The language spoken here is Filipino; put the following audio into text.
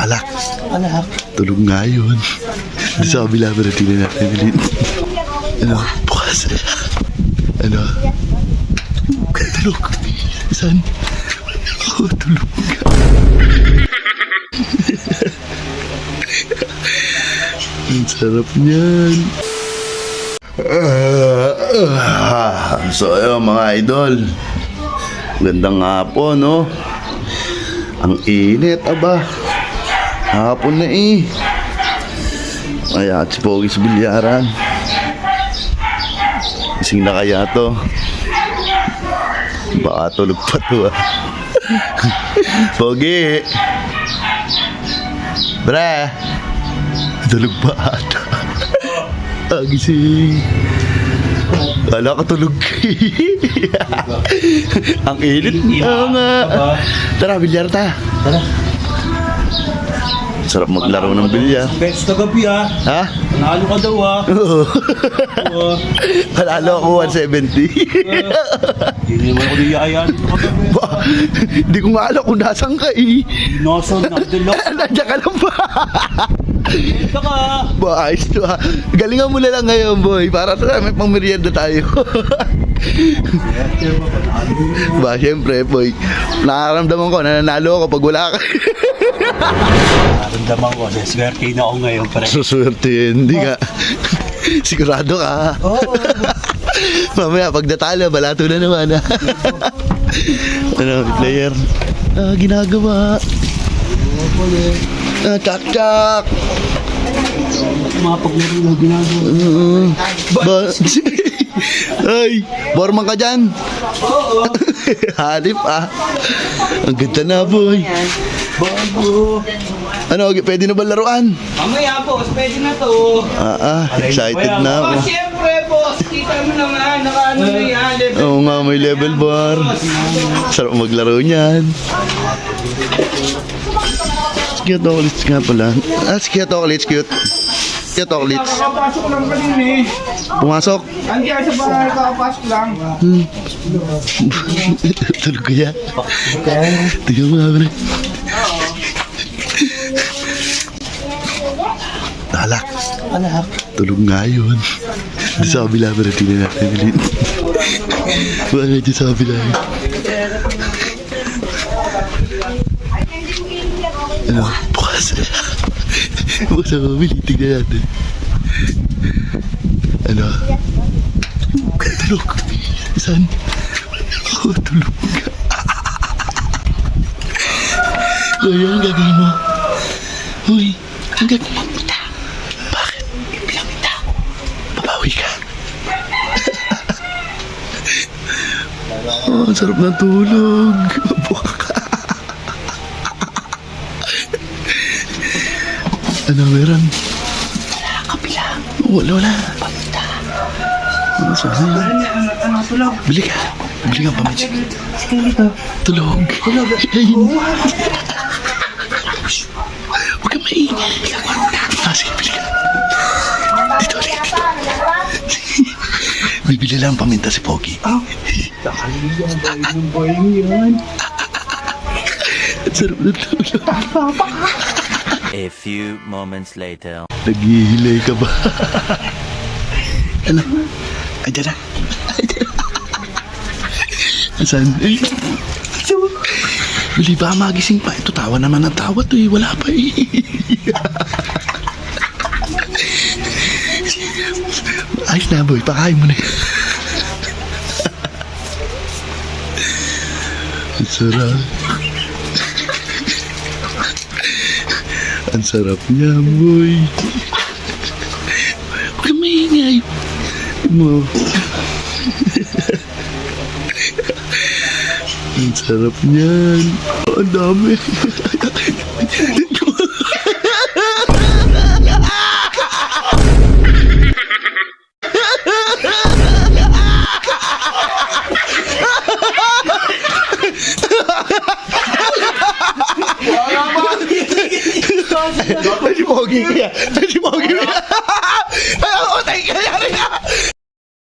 Alak. Anak. Tulog nga yun. Di sa kabila pero tingnan natin ulit. Ano? Bukas. Ano? Tulog. Saan? Ako tulog ka. Ang sarap niyan. Ah, so ayun mga idol. Gandang hapon, no? Ang init, aba. Hapon na eh. Kaya si Pogi sa bilyaran. Ising na kaya to. Baka tulog pa to ah. Pogi! Bre! Tulog pa ata. Ah, gising. Wala ka tulog. Ang init. Oo nga. Tara, bilyar ta. Tara. Sarap maglaro ng bilyar. Best kagabi ah. Ha? Nalo ka daw ah. Oo. Oo. Panalo ako 170. Hindi naman ako niyayan. Hindi ko nga alam kung nasan ka eh. Na dalaw. Nandiyan ka lang ba? Ito ka. Ba, ayos to ha. Galingan mo na lang ngayon, boy. Para sa may pang merienda tayo. ba, syempre, boy. Nakaramdaman ko, nananalo ako pag wala ka. Naramdaman ko. Swerte na ako ngayon. Pare. Suswerte, hindi ka. Sigurado ka. Oo. Mamaya, pag natalo, balato na naman ano, player? Ah, ginagawa. Ah, chak chak. Mga paglaro na ginagawa. Mm, ba? Ay, borman ka dyan. Oo. Halip ah. Ang ganda na, boy. Bago. Ano, pwede na ba laruan? Mamaya boss, pwede na to. Ah, ah, excited na ako. Oh, siyempre boss, kita mo naman, nakaano na yan. level Oo nga, may level bar. Sarap maglaro niyan. Cute chocolates nga pala. Ah, si cute chocolates, cute. Cute chocolates. Kakapasok lang pa din eh. Pumasok. Andiyan sa bahay, kakapasok lang. Hmm. Tulog ko yan. Tingnan mo nga, pre. Alak. Anak. Tulog nga yun. Di sa kabila pero tingnan natin ulit. Baka nga dyan Ano? Bukas. Bukas ang kabili. Tingnan natin. Ano? Tulog. Saan? Ako tulog ka. Kaya ang gagawin mo. Uy, ang gagawin mo. Bakit? Bilang tao. Babawi ka. oh, ang sarap ng tulog. Mabuka ka. Ano, meron? Kapila. Wala, wala. Pamunta. Ano, yan? Ano, tulog? Bili ka. Bili ka pamitsik. Tulog. Tulog. Ayun. Huwag kang maingay. Ah, sige, bili ka. Dito ulit. Bibili lang paminta si Pogi. Nakaliyan. Bayo ng bayo yan. Ang sarap ng tulog. A few moments later. Naghihilay ka ba? ano? Ay, dyan na. Ay, dyan na. Asan? Ay. Bili ba magising pa? Ito tawa naman ang tawa to eh. Wala pa eh. Ayos na boy, pakain mo na. Ang sarap. Ang sarap niya, boy. Huwag kang maingay. Mo. Ang sarap niyan. Oh, ang dami. Pogi kaya. Medyo pogi kaya. Ay, ako, tayo, kaya rin na.